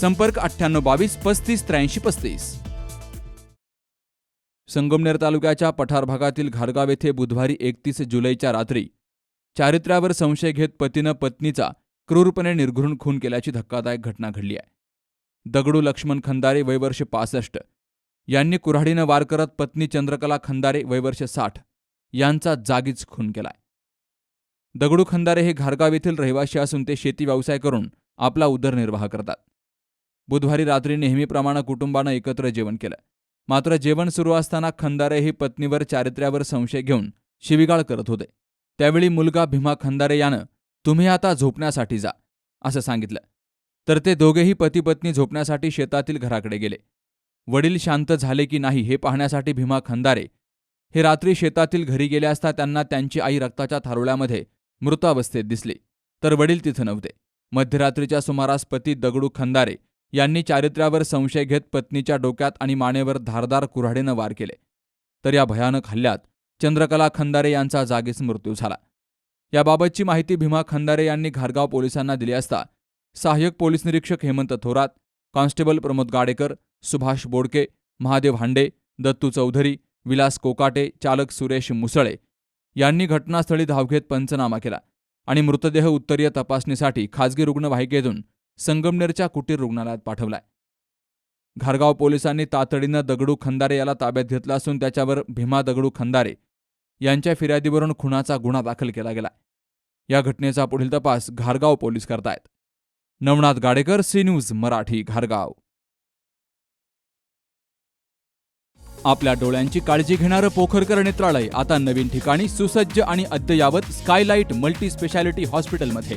संपर्क अठ्ठ्याण्णव बावीस पस्तीस त्र्याऐंशी पस्तीस. संगमनेर तालुक्याच्या पठार भागातील घारगाव येथे बुधवारी एकतीस जुलैच्या रात्री चारित्र्यावर संशय घेत पतीनं पत्नीचा क्रूरपणे निर्घृण खून केल्याची धक्कादायक घटना घडली आहे. दगडू लक्ष्मण खंदारे वयवर्ष पासष्ट. यांनी कुऱ्हाडीनं वार करत पत्नी चंद्रकला खंदारे वयवर्ष साठ यांचा जागीच खून केलाय. दगडू खंदारे हे घारगाव येथील रहिवासी असून ते शेती व्यवसाय करून आपला उदरनिर्वाह करतात. बुधवारी रात्री नेहमीप्रमाणे कुटुंबानं एकत्र जेवण केलं. मात्र जेवण सुरू असताना खंदारे ही पत्नीवर चारित्र्यावर संशय घेऊन शिविगाळ करत होते. त्यावेळी मुलगा भीमा खंदारे यानं तुम्ही आता झोपण्यासाठी जा असं सांगितलं. तर ते दोघेही पती पत्नी झोपण्यासाठी शेतातील घराकडे गेले. वडील शांत झाले की नाही हे पाहण्यासाठी भीमा खंदारे हे रात्री शेतातील घरी गेले असता त्यांना त्यांची आई रक्ताच्या थारोळ्यामध्ये मृतावस्थेत दिसली. तर वडील तिथं नव्हते. मध्यरात्रीच्या सुमारास पती दगडू खंदारे यांनी चारित्र्यावर संशय घेत पत्नीच्या डोक्यात आणि मानेवर धारदार कुऱ्हाडीनं वार केले. तर या भयानक हल्ल्यात चंद्रकला खंदारे यांचा जागीच मृत्यू झाला. याबाबतची माहिती भीमा खंदारे यांनी घारगाव पोलिसांना दिली असता सहाय्यक पोलीस निरीक्षक हेमंत थोरात कॉन्स्टेबल प्रमोद गाडेकर सुभाष बोडके महादेव हांडे दत्तू चौधरी विलास कोकाटे चालक सुरेश मुसळे यांनी घटनास्थळी धाव घेत पंचनामा केला आणि मृतदेह उत्तरीय तपासणीसाठी खाजगी रुग्णवाहिकेतून संगमनेरच्या कुटीर रुग्णालयात पाठवलाय. घारगाव पोलिसांनी तातडीनं दगडू खंदारे याला ताब्यात घेतला असून त्याच्यावर भीमा दगडू खंदारे यांच्या फिर्यादीवरून खुनाचा गुन्हा दाखल केला गेला या घटनेचा पुढील तपास घारगाव पोलीस करतायत. नवनाथ गाडेकर सी न्यूज मराठी घारगाव. आपल्या डोळ्यांची काळजी घेणारं पोखरकर नेत्रालय आता नवीन ठिकाणी सुसज्ज आणि अद्ययावत स्कायलाइट मल्टी स्पेशालिटी हॉस्पिटलमध्ये.